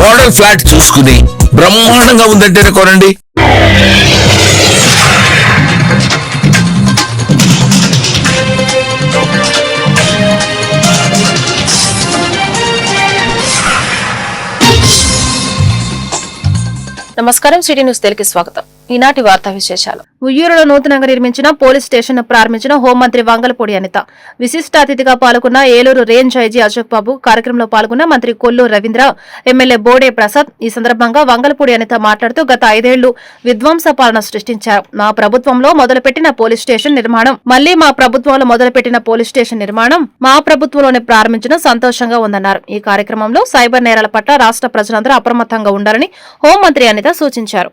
Model flat చూసుకుని బ్రహ్మాండంగా ఉందంటేనే కొనండి. నమస్కారం సిటీ న్యూస్ తెలుగు స్వాగతం. ఈనాటి వార్తా విశేషాలు. ఉయ్యూరులో నూతనంగా నిర్మించిన పోలీస్ స్టేషన్ ప్రారంభించిన హోంమంత్రి వంగలపూడి అనిత విశిష్ట అతిథిగా పాల్గొన్న ఏలూరు రేంజ్ ఐజీ అశోక్ బాబు కార్యక్రమంలో పాల్గొన్న మంత్రి కొల్లు రవీంద్ర ఎమ్మెల్యే బోడే ప్రసాద్ ఈ సందర్భంగా వంగలపూడి అనిత మాట్లాడుతూ గత ఐదేళ్ళు విధ్వంస పాలన సృష్టించారు. మా ప్రభుత్వంలో మొదలుపెట్టిన పోలీస్ స్టేషన్ నిర్మాణం మళ్ళీ మా ప్రభుత్వంలో మొదలుపెట్టిన పోలీస్ స్టేషన్ నిర్మాణం మా ప్రభుత్వంలోనే ప్రారంభించడం సంతోషంగా ఉందన్నారు. ఈ కార్యక్రమంలో సైబర్ నేరాల పట్ల రాష్ట్ర ప్రజలందరూ అప్రమత్తంగా ఉండాలని హోంమంత్రి అనిత సూచించారు.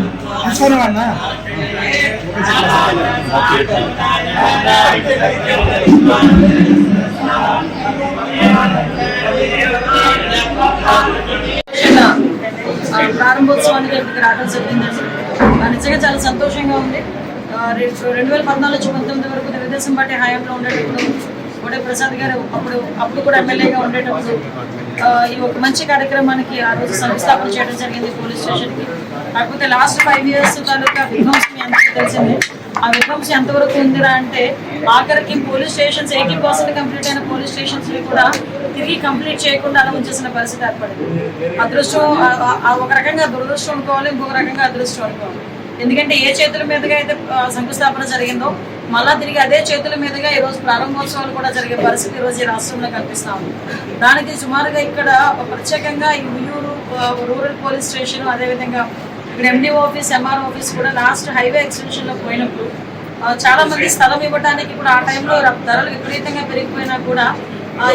ప్రారంభోత్సవానికి ఇక్కడికి రావడం జరిగిందండి ఆ, నిజంగా చాలా సంతోషంగా ఉంది. రెండు వేల పద్నాలుగు నుంచి పంతొమ్మిది వరకు తెలుగుదేశం పార్టీ హయాంలో ఉండేటప్పుడు కోటే ప్రసాద్ గారు అప్పుడు అప్పుడు కూడా ఎమ్మెల్యేగా ఉండేటప్పుడు ఈ ఒక మంచి కార్యక్రమానికి ఆ రోజు శంకుస్థాపన చేయడం జరిగింది పోలీస్ స్టేషన్కి. కాకపోతే లాస్ట్ ఫైవ్ ఇయర్స్ తాలూకా విధ్వంసం మీ అందరికీ తెలిసిందే? ఆ విధ్వంసం ఎంతవరకు ఉందిరా అంటే ఆఖరికి police stations eighty percent complete అయిన పోలీస్ స్టేషన్స్ కూడా తిరిగి కంప్లీట్ చేయకుండా అలా ఉంచేసిన పరిస్థితి ఏర్పడింది. అదృష్టం ఒక రకంగా దురదృష్టం అనుకోవాలి ఇంకొక రకంగా అదృష్టం అనుకోవాలి. ఎందుకంటే ఏ చేతుల మీదుగా అయితే శంకుస్థాపన జరిగిందో మళ్ళా తిరిగి అదే చేతుల మీదుగా ఈరోజు ప్రారంభోత్సవాలు కూడా జరిగే పరిస్థితి ఈరోజు రోజు ఈ రాష్ట్రంలో కనిపిస్తా ఉంది. దానికి సుమారుగా ఇక్కడ ఒక ప్రత్యేకంగా ఈ ఉయ్యూరు రూరల్ పోలీస్ స్టేషన్ అదేవిధంగా ఇక్కడ ఎండి ఆఫీస్ ఎంఆర్ ఆఫీస్ కూడా లాస్ట్ హైవే ఎక్స్టెన్షన్లో పోయినప్పుడు చాలా మంది స్థలం ఇవ్వడానికి ఇప్పుడు ఆ టైంలో ధరలు విపరీతంగా పెరిగిపోయినా కూడా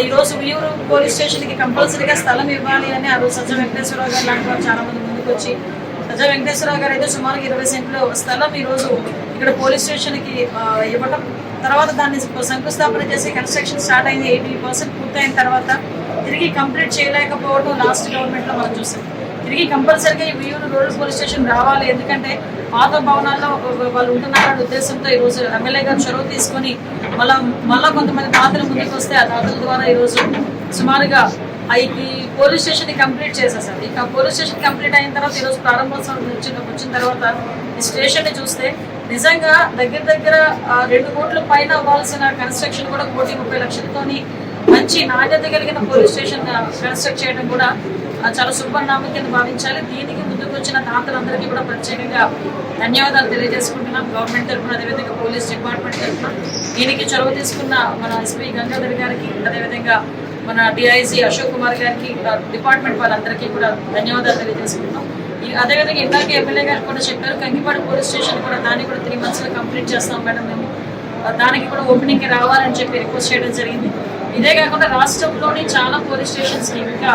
ఈ రోజు ఉయ్యూరు పోలీస్ స్టేషన్కి కంపల్సరీగా స్థలం ఇవ్వాలి అని ఆ రోజు సజ్జ వెంకటేశ్వరరావు గారు లాంటి వాళ్ళు చాలా మంది ముందుకు వచ్చి సజ్జ వెంకటేశ్వరరావు గారు అయితే సుమారు ఇరవై సెంట్లు స్థలం ఈ రోజు ఇక్కడ పోలీస్ స్టేషన్కి ఇవ్వటం. తర్వాత దాన్ని శంకుస్థాపన చేసి కన్స్ట్రక్షన్ స్టార్ట్ అయింది ఎయిటీ పర్సెంట్ పూర్తయిన తర్వాత తిరిగి కంప్లీట్ చేయలేకపోవడం లాస్ట్ గవర్నమెంట్లో మనం చూసాం. తిరిగి కంపల్సరీగా ఈ వియూరు రూరల్ పోలీస్ స్టేషన్ రావాలి. ఎందుకంటే పాత భవనాల్లో వాళ్ళు ఉంటున్నారనే ఉద్దేశంతో ఈ రోజు ఎమ్మెల్యే గారు చొరవ తీసుకొని మళ్ళా మళ్ళా కొంతమంది దాతలు ముందుకు వస్తే ఆ దాతల ద్వారా ఈ రోజు సుమారుగా ఈ పోలీస్ స్టేషన్ కంప్లీట్ చేసేసారు ఇక పోలీస్ స్టేషన్ కంప్లీట్ అయిన తర్వాత ఈరోజు ప్రారంభోత్సవం వచ్చిన వచ్చిన తర్వాత ఈ స్టేషన్ చూస్తే నిజంగా దగ్గర దగ్గర రెండు కోట్ల పైన అవ్వాల్సిన కన్స్ట్రక్షన్ కూడా కోటి ముప్పై లక్షలతోని మంచి నాణ్యత కలిగిన పోలీస్ స్టేషన్ కన్స్ట్రక్ట్ చేయడం కూడా చాలా శుభనామం కింద భావించాలి. దీనికి ముందుకు వచ్చిన దాతలందరికీ కూడా ప్రత్యేకంగా ధన్యవాదాలు తెలియజేసుకుంటున్నాం. గవర్నమెంట్ తరఫున అదేవిధంగా పోలీస్ డిపార్ట్మెంట్ తరఫున. దీనికి చొరవ తీసుకున్న మన ఎస్పీ గంగాధర్ గారికి అదేవిధంగా మన డిఐజీ అశోక్ కుమార్ గారికి డిపార్ట్మెంట్ వాళ్ళందరికీ కూడా ధన్యవాదాలు తెలియజేసుకుంటున్నాం. అదేవిధంగా ఇందాక ఎమ్మెల్యే గారు కూడా చెప్పారు కంకిపాడు పోలీస్ స్టేషన్ కూడా దాన్ని కూడా త్రీ మంత్స్లో కంప్లీట్ చేస్తాం మేడం మేము. దానికి కూడా ఓపెనింగ్ రావాలని చెప్పి రిక్వెస్ట్ చేయడం జరిగింది. ఇదే కాకుండా రాష్ట్రంలోని చాలా పోలీస్ స్టేషన్స్కి ఇంకా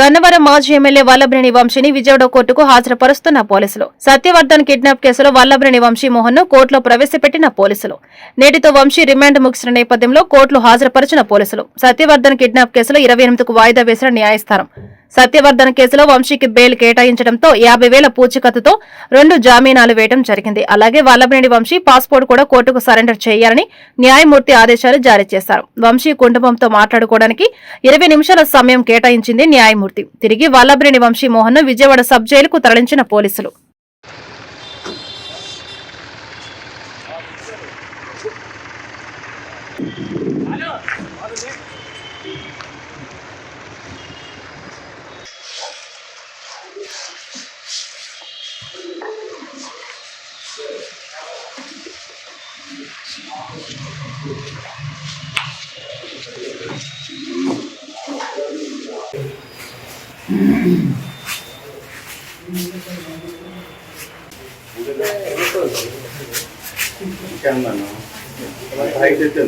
గన్నవరం మాజీ ఎమ్మెల్యే వల్లభ్రేణి వంశీని విజయవాడ కోర్టుకు హాజరుపరుస్తున్న పోలీసులు. సత్యవర్ధన్ కిడ్నాప్ కేసులో వల్లభ్రేణి వంశీ మోహన్ను కోర్టులో ప్రవేశపెట్టిన పోలీసులు. నేటితో వంశీ రిమాండ్ ముగిసిన నేపథ్యంలో కోర్టులో హాజరుపరిచిన పోలీసులు. సత్యవర్ధన్ కిడ్నాప్ కేసులో ఇరవై ఎనిమిదికు వాయిదా వేసిన న్యాయస్థానం. సత్యవర్ధన్ కేసులో వంశీకి బెయిల్ కేటాయించడంతో యాభై వేల పూచికత్తుతో రెండు జామీనాలు వేయడం జరిగింది. అలాగే వల్లభనేని వంశీ పాస్పోర్ట్ కూడా కోర్టుకు సరెండర్ చేయాలని న్యాయమూర్తి ఆదేశాలు జారీ చేశారు. వంశీ కుటుంబంతో మాట్లాడుకోవడానికి ఇరవై నిమిషాల సమయం కేటాయించింది న్యాయమూర్తి. తిరిగి వల్లభనేని వంశీ మోహన్ను విజయవాడ సబ్ జైలుకు తరలించిన పోలీసులు. ఇంకేమన్నా హైట్ అయితే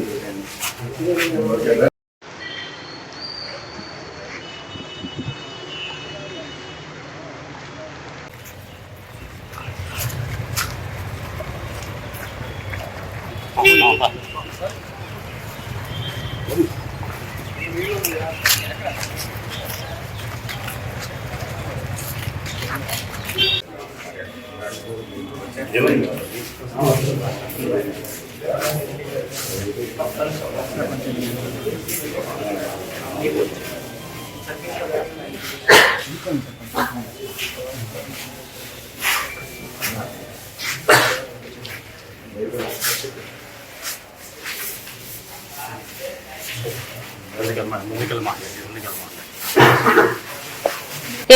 வெள்ளிக்கிழமை வெள்ளிக்கிழமை வெள்ளிக்கிழமை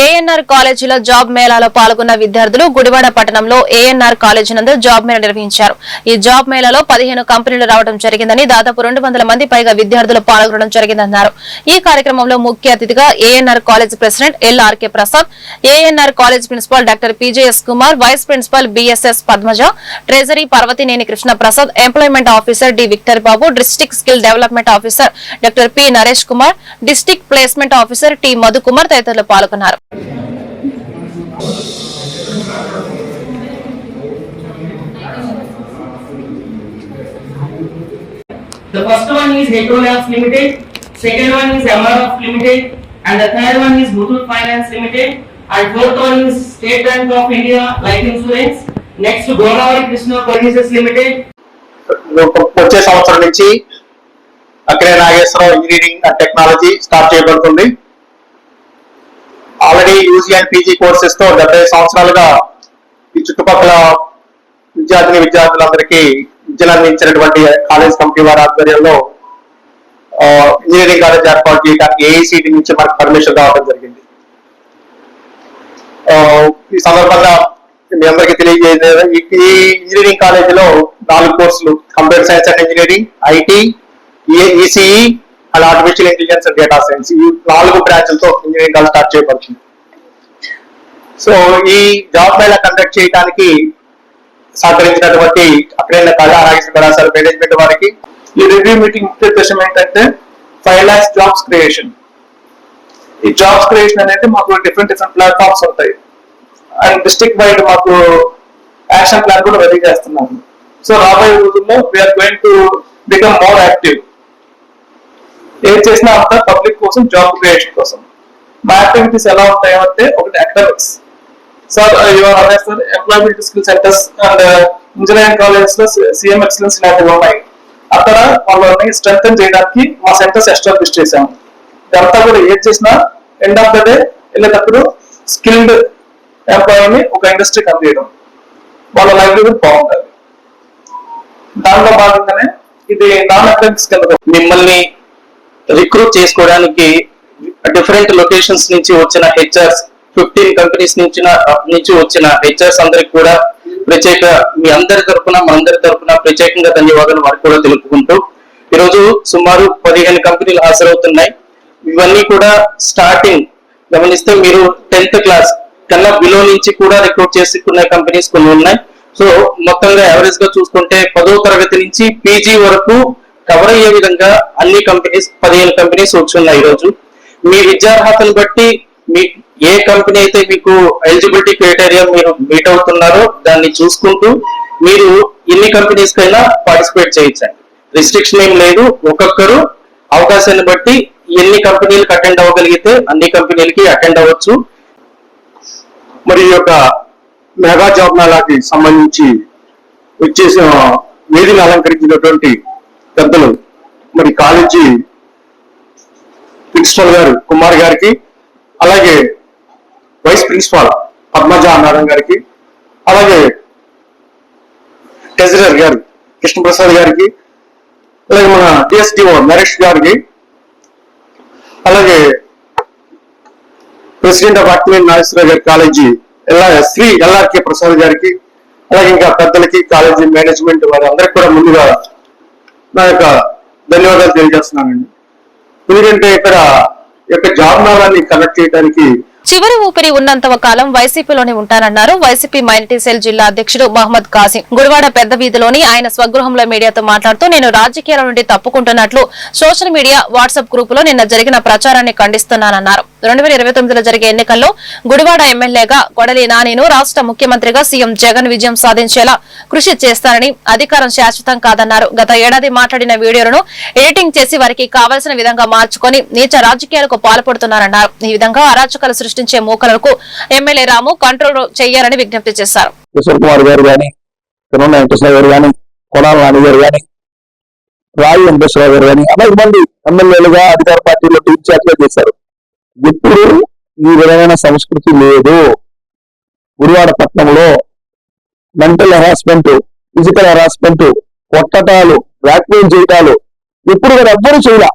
ఏఎన్ఆర్ కాలేజీలో జాబ్ మేళాలో పాల్గొన్న విద్యార్థులు గుడివాడ పట్టణంలో ఏఎన్ఆర్ కాలేజీ నందు జాబ్ మేళా నిర్వహించారు. ఈ జాబ్ మేళాలో పదిహేను కంపెనీలు రావడం జరిగిందని దాదాపు రెండు వందల మంది పైగా విద్యార్థులు పాల్గొనడం జరిగిందన్నారు. ఈ కార్యక్రమంలో ముఖ్య అతిథిగా ANR college president LRK Prasad ANR college principal doctor PJS Kumar vice principal BSS Padmaja treasury Parvathaneni Krishna Prasad employment officer D Victor Babu district skill development officer doctor P Naresh Kumar district placement officer T Madhukumar తదితరులు పాల్గొన్నారు. The first one is Hetrolabs Limited, second one is MRF Limited, and the third one is Muthoot Finance Limited, and fourth one is State Bank of India Life Insurance. Next, Godavari Krishna Services Limited, వచ్చే సంవత్సరం నుంచి అక్కడే Nageswararao engineering and technology start చేయబడుతుంది already UG and PG కోర్సెస్తో డెబ్బై సంవత్సరాలుగా ఈ చుట్టుపక్కల విద్యార్థిని విద్యార్థులందరికీ జిల్లా అందించినటువంటి కాలేజ్ కమిటీ వారి ఆధ్వర్యంలో ఇంజనీరింగ్ కాలేజ్ ఏర్పాటు చేయడానికి ఏఐసిటి నుంచి మనకు పర్మిషన్ రావడం జరిగింది. ఆ, ఈ సందర్భంగా మీ అందరికీ తెలియజేయలేదు ఈ ఈ ఇంజనీరింగ్ కాలేజీలో నాలుగు కోర్సులు computer science and engineering IT ECE and artificial intelligence and data science. ఈ నాలుగు బ్రాంచ్లతో ఇంజనీరింగ్ కాలేజ్ స్టార్ట్ చేయబడుతుంది. సో ఈ జాబ్ మేళా కండక్ట్ చేయడానికి సహకరించినటువంటి అక్కడైన కళా నాగేశ్వర కళాశాల మేనేజ్మెంట్ వారికి ఈ రివ్యూ మీటింగ్ ముఖ్య ఉద్దేశం ఏంటంటే ఫైవ్ లాక్స్ జాబ్స్ క్రియేషన్ ఈ జాబ్స్ క్రియేషన్ అనేది మాకు డిఫరెంట్ డిఫరెంట్ ప్లాట్ఫామ్స్ ఉంటాయి. అండ్ డిస్ట్రిక్ట్ వైడ్ మాకు యాక్షన్ ప్లాన్ కూడా రెడీ చేస్తున్నాము సో రాబోయే రోజుల్లో we're going to become more active ఏం చేసినా అంతా పబ్లిక్ కోసం జాబ్ క్రియేషన్ కోసం. మా యాక్టివిటీస్ ఎలా ఉంటాయంటే ఒకటి అకాడమిక్స్ సార్ యువర్ అదే sir employability skill centres and engineering కాలేజెస్లో సిఎం ఎక్సలెన్స్ లాంటివి ఉన్నాయి. అక్కడ వాళ్ళని స్ట్రెంగ్ చేయడానికి మా సెంటర్స్ ఎస్టాబ్లిష్ చేశాము ఇదంతా కూడా ఏం చేసినా ఎండ్ ఆఫ్ ద డే వెళ్ళేటప్పుడు స్కిల్డ్ ఎంప్లాయీని ఒక ఇండస్ట్రీకి అందియడం వాళ్ళ లైవ్లీహుడ్ బాగుంటుంది దానిలో భాగంగానే ఇది నాన్ అకాడమిక్స్ కింద మిమ్మల్ని రిక్రూట్ చేసుకోవడానికి డిఫరెంట్ లొకేషన్స్ నుంచి వచ్చిన హెచ్ఆర్స్ ఫిఫ్టీన్ కంపెనీస్ నుంచి నుంచి వచ్చిన హెచ్ఆర్స్ అందరికి కూడా ప్రత్యేక మీ అందరి తరపున మనందరి తరఫున ప్రత్యేకంగా ధన్యవాదాలు వారికి కూడా తెలుపుకుంటూ ఈరోజు సుమారు పదిహేను కంపెనీలు హాజరవుతున్నాయి. ఇవన్నీ కూడా స్టార్టింగ్ గమనిస్తే మీరు టెన్త్ క్లాస్ కన్నా బిలో నుంచి కూడా రిక్రూట్ చేసుకునే కంపెనీస్ కొన్ని ఉన్నాయి. సో మొత్తంగా యావరేజ్గా చూసుకుంటే పదో తరగతి నుంచి పీజీ వరకు కవర్ అయ్యే విధంగా అన్ని కంపెనీస్ పదిహేను కంపెనీస్ వచ్చున్నాయి ఈరోజు. మీ విద్యార్హతను బట్టి మీ ఏ కంపెనీ అయితే మీకు ఎలిజిబిలిటీ క్రైటీరియా మీరు మీట్ అవుతున్నారో దాన్ని చూసుకుంటూ మీరు ఎన్ని కంపెనీస్ కైనా పార్టిసిపేట్ చేయించండి రిస్ట్రిక్షన్ ఏం లేదు. ఒక్కొక్కరు అవకాశాన్ని బట్టి ఎన్ని కంపెనీలకు అటెండ్ అవ్వగలిగితే అన్ని కంపెనీలకి అటెండ్ అవ్వచ్చు. మరి ఈ యొక్క మెగా జాబ్ మేళాకి సంబంధించి వచ్చేసిన వేదిని అలంకరించినటువంటి పెద్దలు మరి కాలేజీ ప్రిన్సిపల్ గారు కుమార్ గారికి అలాగే వైస్ ప్రిన్సిపాల్ పద్మజ మేడం గారికి అలాగే ట్రెజరర్ గారు కృష్ణప్రసాద్ గారికి అలాగే మన డిఎస్డిఓ నరేష్ గారికి అలాగే ప్రెసిడెంట్ ఆఫ్ అక్మిన్ నాగేశ్వరరావు గారి కాలేజీ ఎలా శ్రీ ఎల్ఆర్కే ప్రసాద్ గారికి అలాగే ఇంకా పెద్దలకి కాలేజీ మేనేజ్మెంట్ వారి అందరికి కూడా ముందుగా నా యొక్క ధన్యవాదాలు తెలియజేస్తున్నానండి. ఎందుకంటే ఇక్కడ ఈ యొక్క జాబ్ నాలాన్ని కనెక్ట్ చేయడానికి చివరి ఊపిరి ఉన్నంత కాలం వైసీపీలోనే ఉంటానన్నారు. వైసీపీ మైనార్టీ సెల్ జిల్లా అధ్యక్షుడు మహమ్మద్ కాసిం. గుడివాడ పెద్ద వీధిలోని ఆయన స్వగృహంలో మీడియాతో మాట్లాడుతూ నేను రాజకీయాల నుండి తప్పుకుంటున్నట్లు సోషల్ మీడియా వాట్సాప్ గ్రూపులో నిన్న జరిగిన ప్రచారాన్ని ఖండిస్తున్నానన్నారు. రెండు వేల ఇరవై తొమ్మిదిలో జరిగే ఎన్నికల్లో గుడివాడ ఎమ్మెల్యేగా కొడలి నానిను రాష్ట్ర ముఖ్యమంత్రిగా సీఎం జగన్ విజయం సాధించేలా కృషి చేస్తారని అధికారం శాశ్వతం కాదన్నారు. గత ఏడాది మాట్లాడిన వీడియోలను ఎడిటింగ్ చేసి వారికి కావలసిన విధంగా మార్చుకొని నీచ రాజకీయాలకు పాల్పడుతున్నారన్నారు. ఈ విధంగా అరాచకాలు సృష్టించే మూకలకు ఎమ్మెల్యే రాము కంట్రోల్ చేయాలని విజ్ఞప్తి చేశారు. రాయి వెంకటేశ్వర గారు కానీ అనేక మంది ఎమ్మెల్యేలుగా అధికార పార్టీలో ఇన్ఛార్జ్గా చేశారు. ఇప్పుడు ఈ విధమైన సంస్కృతి లేదు. గురువాడ పట్టణంలో మెంటల్ హెరాస్మెంట్ ఫిజికల్ హెరాస్మెంట్ కొట్టటాలు బ్లాక్మెయిల్ చేయటాలు ఎప్పుడు కూడా ఎవ్వరూ చేయలే.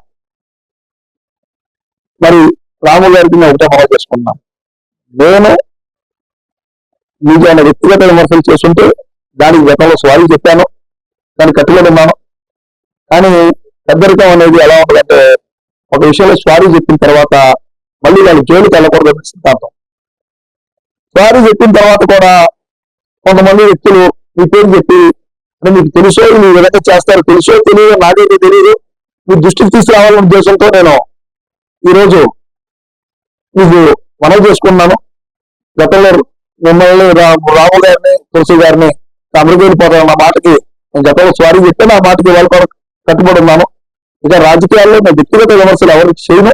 మరి రాము గారికి నేను ఒకటే మనం చేసుకున్నాను నేను మీకు ఆయన వ్యక్తిగత విమర్శలు చేస్తుంటే దానికి గతంలో స్వారీ చెప్పాను దాన్ని కట్టుబడి ఉన్నాను. కానీ పెద్దరికం అనేది ఎలా ఉంటుందంటే ఒక విషయంలో స్వారీ చెప్పిన తర్వాత మళ్ళీ వాళ్ళు జైలుకి వెళ్ళకూడదు సిద్ధాంతం. స్వారీ చెప్పిన తర్వాత కూడా కొంతమంది వ్యక్తులు మీ పేరు చెప్పి మీకు తెలుసో? మీ విధంగా చేస్తారు. తెలుసో తెలియదు నాకైతే తెలియదు మీ దృష్టికి తీసుకురావాలనే ఉద్దేశంతో నేను ఈరోజు మీకు మనవి చేసుకున్నాను గతంలో మిమ్మల్ని రా- రాము గారిని తులసి గారిని అమరుగైపోతాను మాటకి నేను గతంలో స్వారీ చెప్తే నా మాటకి వాళ్ళు కూడా కట్టుబడి ఉన్నాను. ఇక రాజకీయాల్లో నేను వ్యక్తిగత విమర్శలు ఎవరికి చేయను.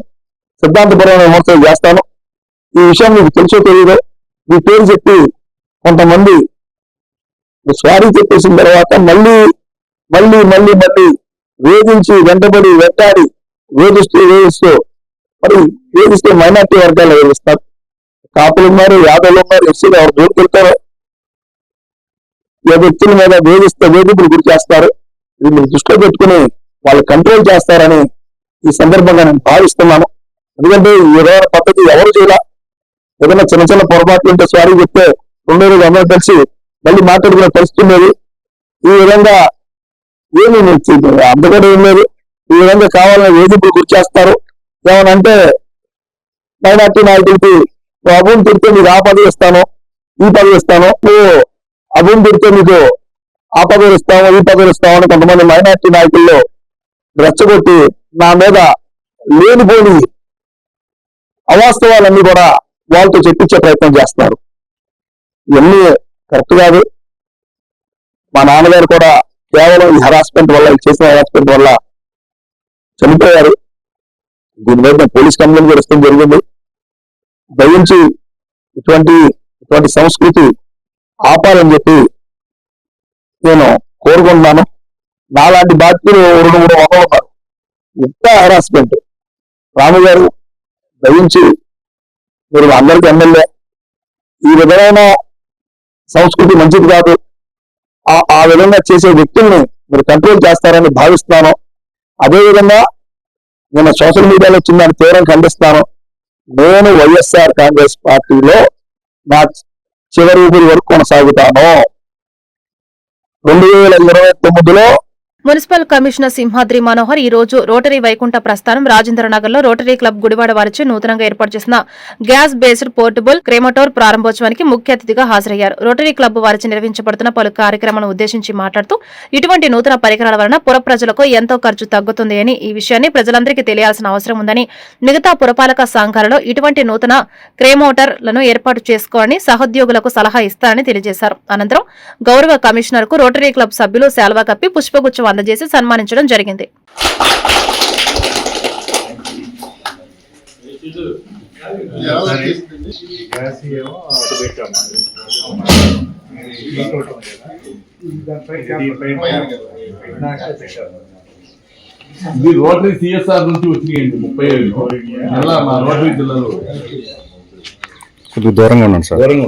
సిద్ధాంతపరమైన విమర్శలు చేస్తాను. ఈ విషయం మీకు తెలిసో తెలియదు మీ పేరు చెప్పి కొంతమంది సారీ స్వారీ చెప్పేసిన తర్వాత మళ్ళీ మళ్ళీ మళ్ళీ మళ్ళీ వేధించి వెంటబడి వెంటాడి వేధిస్తూ వేధిస్తూ మరి వేధిస్తే మైనార్టీ వర్గాలు వేధిస్తారు కాపులు ఉన్నారు యాదవులు ఉన్నారు ఎస్సీలు ఎవరు దూరుకెళ్తారో ఏ వ్యక్తుల మీద వేధిస్తే వేధింపులు గురి చేస్తారు? ఇది మీరు దృష్టిలో పెట్టుకుని వాళ్ళు కంట్రోల్ చేస్తారని ఈ సందర్భంగా నేను భావిస్తున్నాను. ఎందుకంటే ఈ విధమైన పద్ధతి ఎవరు చేయాల? ఏదైనా చిన్న చిన్న పొరపాట్లు ఉంటే సారీ చెప్తే రెండు రోజు అందరూ కలిసి మళ్ళీ మాట్లాడుకునే పరిస్థితి ఈ విధంగా ఏమి అందుకని ఏం లేదు. ఈ విధంగా కావాలని వేధింపులు గురి చేస్తారు? ఏమనంటే మైనార్టీ నాయకులకి నువ్వు అభూమి తిడితే మీకు ఆ పదవి ఇస్తాను ఈ పదవి ఇస్తాను నువ్వు అభూమి తిడితే నీకు ఆ పదవి ఇస్తాము ఈ పదవి ఇస్తాము అని కొంతమంది మైనార్టీ నాయకుల్లో రెచ్చగొట్టి నా మీద లేనిపోని అవాస్తవాలన్నీ కూడా వాళ్ళతో చెప్పించే ప్రయత్నం చేస్తున్నారు. ఇవన్నీ కరెక్ట్ కాదు. మా నాన్నగారు కూడా కేవలం ఈ హరాస్మెంట్ వల్ల ఈ చేసిన హరాస్మెంట్ వల్ల చనిపోయారు. దీని మీద పోలీస్ కంప్లైంట్ కూడా ఇష్టం జరిగింది. దయించి ఇటువంటి ఇటువంటి సంస్కృతి ఆపాలని చెప్పి నేను కోరుకుంటున్నాను. నాలాంటి బాధ్యులు రెండు మూడు వందలు ఉన్నారు హరాస్మెంట్ రాము గారు దయించి మీరు అందరికి ఎమ్మెల్యే. ఈ విధమైన సంస్కృతి మంచిది కాదు. ఆ విధంగా చేసే వ్యక్తుల్ని మీరు కంట్రోల్ చేస్తారని భావిస్తున్నాను. అదేవిధంగా నేను సోషల్ మీడియాలో చిన్న తీవ్రం ఖండిస్తాను నేను వైఎస్ఆర్ కాంగ్రెస్ పార్టీలో నా చివరి ఊపిరి వరకు కొనసాగుతాను. రెండు వేల ఇరవై తొమ్మిదిలో మున్సిపల్ కమిషనర్ సింహాద్రి మనోహర్ ఈ రోజు రోటరీ వైకుంఠ ప్రస్థానం రాజేంద్ర నగర్లో రోటరీ క్లబ్ గుడివాడ వారిచే నూతనంగా ఏర్పాటు చేసిన గ్యాస్ బేస్డ్ పోర్టబుల్ క్రెమటోర్ ప్రారంభోత్సవానికి ముఖ్య అతిథిగా హాజరయ్యారు. రోటరీ క్లబ్ వారిచే నిర్వహించబడుతున్న పలు కార్యక్రమాలను ఉద్దేశించి మాట్లాడుతూ ఇటువంటి నూతన పరికరాల వలన పుర ప్రజలకు ఎంతో ఖర్చు తగ్గుతుంది అని ఈ విషయాన్ని ప్రజలందరికీ తెలియాల్సిన అవసరం ఉందని మిగతా పురపాలక సంఘాలలో ఇటువంటి నూతన క్రేమోటర్లను ఏర్పాటు చేసుకోవాలని సహోద్యోగులకు సలహా ఇస్తారని తెలియజేశారు. అనంతరం గౌరవ కమిషనర్కు రోటరీ క్లబ్ సభ్యులు శాల్వా కప్పి పుష్పగుచ్చం అందజేసి సన్మానించడం జరిగింది. ఇది రోటరీ సిఎస్ఆర్ నుంచి వచ్చినాయండి ముప్పై ఐదు. మళ్ళా మా రోటరీ జిల్లాలో. కొద్దిగా దూరంగా ఉన్నాను సార్. దూరంగా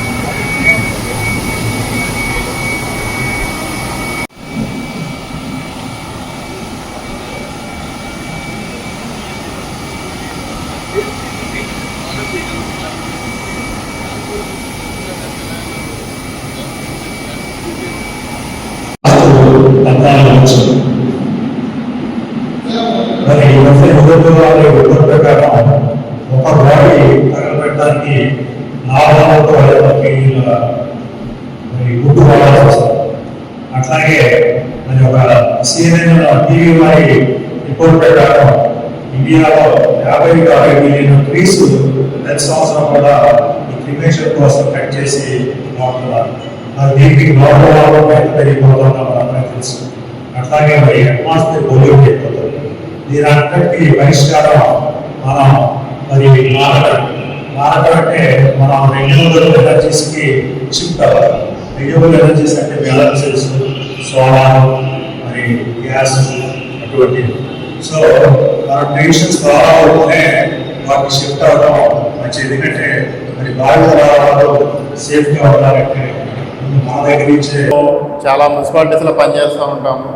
ఉన్నాయి మరి ఈ మధ్య నిరుద్యోగ ప్రకారం ఒక బాడీ తగలబెట్టడానికి నాలుగు వందల కేజీల మరి గుడ్డు వాడాల్సి వస్తుంది అట్లాగే మరి ఒక సీఎన్ఎన్ టీవీ వారి రిపోర్ట్ ప్రకారం ఇండియాలో యాభై అరవై మిలియన్ ట్రీస్ ప్రతి సంవత్సరం కూడా ఈ క్రిమేషన్ కోసం కట్ చేసి వాడుతున్నారు. దీనికి గ్లోబల్ వార్మింగ్ పెరిగిపోతుందో మనందరికీ తెలుసు. అట్లాగే మరి అట్మాస్ఫియర్ పొల్యూట్ అయిపోతుంది దీని పరిష్కారం మనం మరి మారడం మారడం అంటే మనం రెన్యూబుల్ ఎనర్జీస్కి షిఫ్ట్ అవ్వాలి. రెన్యూవబుల్ ఎనర్జీస్ అంటే బ్యాలెన్సెస్ సోలార్ మరి గ్యాస్ అటువంటి సో మన ట్రెడిషన్స్ ద్వారా అవుతూనే వాటికి షిఫ్ట్ అవ్వడం మంచిది. ఎందుకంటే మరి భారత రావాలో సేఫ్గా ఉండాలంటే చాలా మున్సిపాలిటీస్లో పనిచేస్తూ ఉంటాము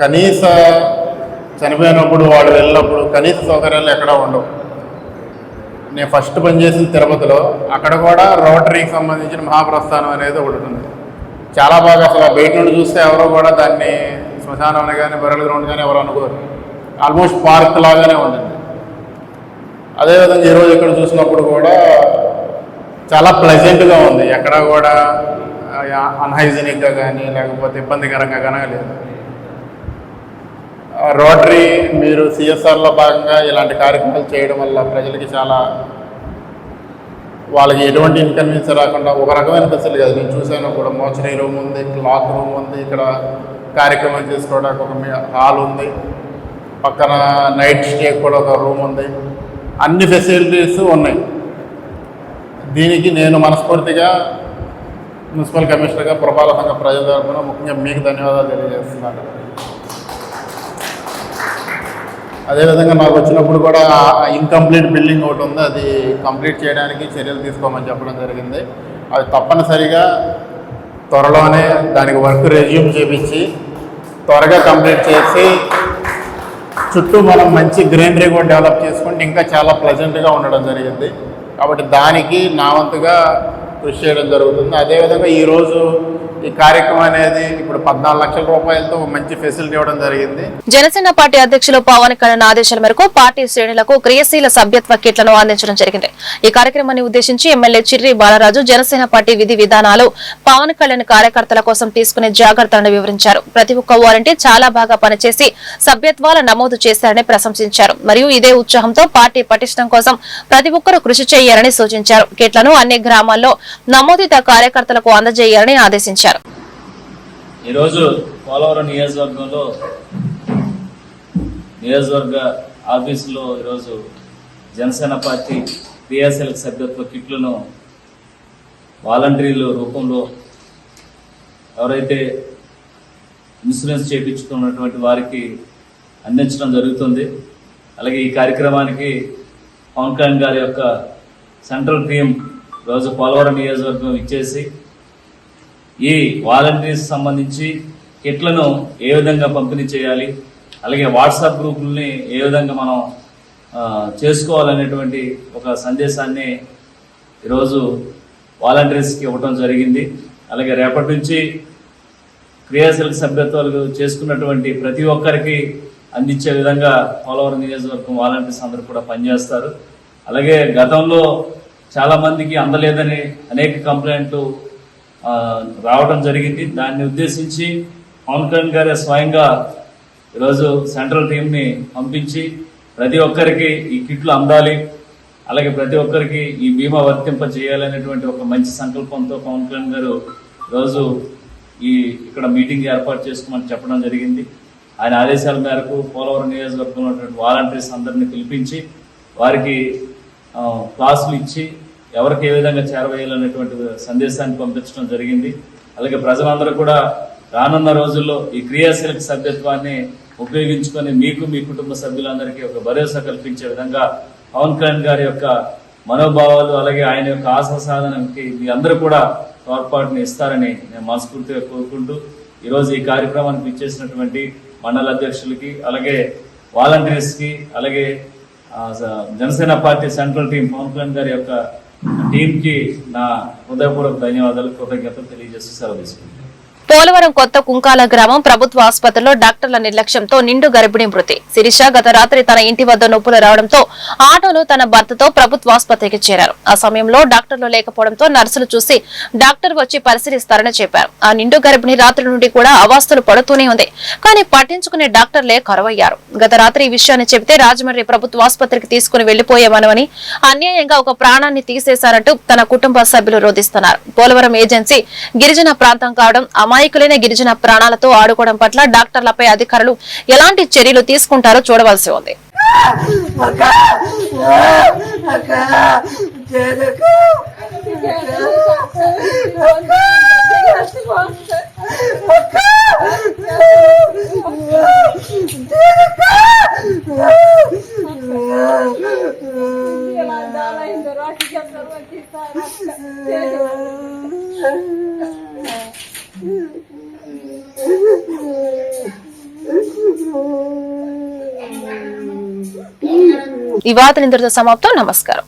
కనీస చనిపోయినప్పుడు వాళ్ళు వెళ్ళినప్పుడు కనీస సౌకర్యాలు ఎక్కడా ఉండవు. నేను ఫస్ట్ పనిచేసిన తిరుపతిలో. అక్కడ కూడా రోటరీకి సంబంధించిన మహాప్రస్థానం అనేది ఒకటి ఉంది. చాలా బాగా అసలు బయట నుండి చూస్తే ఎవరో కూడా దాన్ని శ్మశానం అని కానీ బరల్ గ్రౌండ్ కానీ ఎవరు అనుకోరు. ఆల్మోస్ట్ పార్క్ లాగానే ఉంది అదేవిధంగా ఈరోజు ఇక్కడ చూసినప్పుడు కూడా చాలా ప్లెజెంట్గా ఉంది. ఎక్కడ కూడా అన్హైజీనిక్గా కానీ లేకపోతే ఇబ్బందికరంగా కానీ లేదు. రోటరీ మీరు సిఎస్ఆర్లో భాగంగా ఇలాంటి కార్యక్రమాలు చేయడం వల్ల ప్రజలకి చాలా వాళ్ళకి ఎటువంటి ఇన్కన్వీనియన్స్ రాకుండా ఒక రకమైన ఫెసిలిటీ కాదు. నేను చూశాను కూడా మోచరీ రూమ్ ఉంది క్లాత్ రూమ్ ఉంది ఇక్కడ కార్యక్రమం చేసుకోవడానికి ఒక హాల్ ఉంది. పక్కన నైట్ స్టే కూడా ఒక రూమ్ ఉంది. అన్ని ఫెసిలిటీస్ ఉన్నాయి. దీనికి నేను మనస్ఫూర్తిగా మున్సిపల్ కమిషనర్గా పురపాలక సంఘ ప్రజల తరఫున ముఖ్యంగా మీకు ధన్యవాదాలు తెలియజేస్తున్నాను. అదేవిధంగా నాకు వచ్చినప్పుడు కూడా ఇన్కంప్లీట్ బిల్డింగ్ ఒకటి ఉంది. అది కంప్లీట్ చేయడానికి చర్యలు తీసుకోమని చెప్పడం జరిగింది. అది తప్పనిసరిగా త్వరలోనే దానికి వర్క్ రెజ్యూమ్ చేపించి త్వరగా కంప్లీట్ చేసి చుట్టూ మనం మంచి గ్రీనరీ కూడా డెవలప్ చేసుకుంటే ఇంకా చాలా ప్లెజెంట్గా ఉండడం జరిగింది. కాబట్టి దానికి నా వంతుగా కృషి చేయడం జరుగుతుంది. అదేవిధంగా ఈరోజు ఈ కార్యక్రమం అనేది ఇప్పుడు పద్నాలుగు లక్షల రూపాయలతో మంచి ఫెసిలిటీ ఇవ్వడం జరిగింది. జనసేన పార్టీ అధ్యక్షులు పవన్ కళ్యాణ్ ఆదేశాల మేరకు పార్టీ శ్రేణులకు క్రియాశీల సభ్యత్వ కిట్లను అందించడం జరిగింది. ఈ కార్యక్రమాన్ని ఉద్దేశించి ఎమ్మెల్యే చిర్రి బాలరాజు జనసేన పార్టీ విధి విధానాలు పవన్ కళ్యాణ్ కార్యకర్తల కోసం తీసుకునే జాగ్రత్తలను వివరించారు. ప్రతి ఒక్క వాలంటీర్ చాలా బాగా పనిచేసి సభ్యత్వాల నమోదు చేశారని ప్రశంసించారు. మరియు ఇదే ఉత్సాహంతో పార్టీ పటిష్టం కోసం ప్రతి ఒక్కరూ కృషి చేయాలని సూచించారు. కిట్లను అన్ని గ్రామాల్లో నమోదిత కార్యకర్తలకు అందజేయాలని ఆదేశించారు. ఈరోజు పోలవరం నియోజకవర్గంలో నియోజకవర్గ ఆఫీసులో ఈరోజు జనసేన పార్టీ పిఎస్ఎల్ సభ్యత్వ కిట్లను వాలంటీర్ల రూపంలో ఎవరైతే ఇన్సూరెన్స్ చేయించుకున్నటువంటి వారికి అందించడం జరుగుతుంది. అలాగే ఈ కార్యక్రమానికి పవన్ కళ్యాణ్ గారి యొక్క సెంట్రల్ టీం రోజు పోలవరం నియోజకవర్గం ఇచ్చేసి ఈ వాలంటీర్స్ సంబంధించి కిట్లను ఏ విధంగా పంపిణీ చేయాలి? అలాగే వాట్సాప్ గ్రూపుల్ని ఏ విధంగా మనం చేసుకోవాలనేటువంటి ఒక సందేశాన్ని ఈరోజు వాలంటీర్స్కి ఇవ్వటం జరిగింది. అలాగే రేపటి నుంచి క్రియాశీలక సభ్యత్వాలు చేసుకున్నటువంటి ప్రతి ఒక్కరికి అందించే విధంగా పోలవరం నియోజకవర్గం వాలంటీర్స్ అందరూ కూడా పనిచేస్తారు. అలాగే గతంలో చాలామందికి అందలేదని అనేక కంప్లైంట్లు రావడం జరిగింది. దాన్ని ఉద్దేశించి పవన్ కళ్యాణ్ గారే స్వయంగా ఈరోజు సెంట్రల్ టీంని పంపించి ప్రతి ఒక్కరికి ఈ కిట్లు అందాలి అలాగే ప్రతి ఒక్కరికి ఈ బీమా వర్తింప చేయాలనేటువంటి ఒక మంచి సంకల్పంతో పవన్ కళ్యాణ్ గారు రోజు ఈ ఇక్కడ మీటింగ్ ఏర్పాటు చేసుకోమని చెప్పడం జరిగింది. ఆయన ఆదేశాల మేరకు పోలవరం నియోజకవర్గంలో ఉన్నటువంటి వాలంటీర్స్ అందరినీ పిలిపించి వారికి క్లాసులు ఇచ్చి ఎవరికి ఏ విధంగా చేరవేయాలనేటువంటి సందేశాన్ని పంపించడం జరిగింది. అలాగే ప్రజలందరూ కూడా రానున్న రోజుల్లో ఈ క్రియాశీలక సభ్యత్వాన్ని ఉపయోగించుకొని మీకు మీ కుటుంబ సభ్యులందరికీ ఒక భరోసా కల్పించే విధంగా పవన్ కళ్యాణ్ గారి యొక్క మనోభావాలు అలాగే ఆయన యొక్క ఆశా సాధనకి మీ అందరూ కూడా తోడ్పాటుని ఇస్తారని నేను మనస్ఫూర్తిగా కోరుకుంటూ ఈరోజు ఈ కార్యక్రమానికి ఇచ్చేసినటువంటి మండల అధ్యక్షులకి అలాగే వాలంటీర్స్కి అలాగే Janasena party central team Pawan Kalyan గారి యొక్క టీం నా హృదయపూర్వక ధన్యవాదాలు కృతజ్ఞతలు తెలియజేస్తూ సెలవు తీసుకుంటాను పోలవరం కొత్త కుంకాల గ్రామం ప్రభుత్వ ఆసుపత్రిలో డాక్టర్ల నిర్లక్ష్యంతో నిండు గర్భిణి మృతి. శిరీష గత రాత్రి తన ఇంటి వద్ద నొప్పులు రావడంతో ఆటోలో తన భర్తతో ప్రభుత్వ ఆసుపత్రికి చేరారు. ఆ సమయంలో డాక్టర్లు లేకపోవడంతో నర్సులు చూసి డాక్టర్ వచ్చి పరిశీలిస్తారని చెప్పారు. ఆ నిండు గర్భిణి రాత్రి నుండి కూడా అవాస్తులు పడుతూనే ఉంది. కానీ పట్టించుకునే డాక్టర్లే కరువయ్యారు. గత రాత్రి ఈ విషయాన్ని చెబితే రాజమండ్రి ప్రభుత్వ ఆసుపత్రికి తీసుకుని వెళ్ళిపోయేమనవని అన్యాయంగా ఒక ప్రాణాన్ని తీసేశారంటూ తన కుటుంబ సభ్యులు రోధిస్తున్నారు. పోలవరం ఏజెన్సీ గిరిజన ప్రాంతం కావడం అమా అమాయకులైన గిరిజన ప్రాణాలతో ఆడుకోవడం పట్ల డాక్టర్లపై అధికారులు ఎలాంటి చర్యలు తీసుకుంటారో చూడవలసి ఉంది ఈ వార్త ఇంతటితో సమాప్తం. నమస్కారం.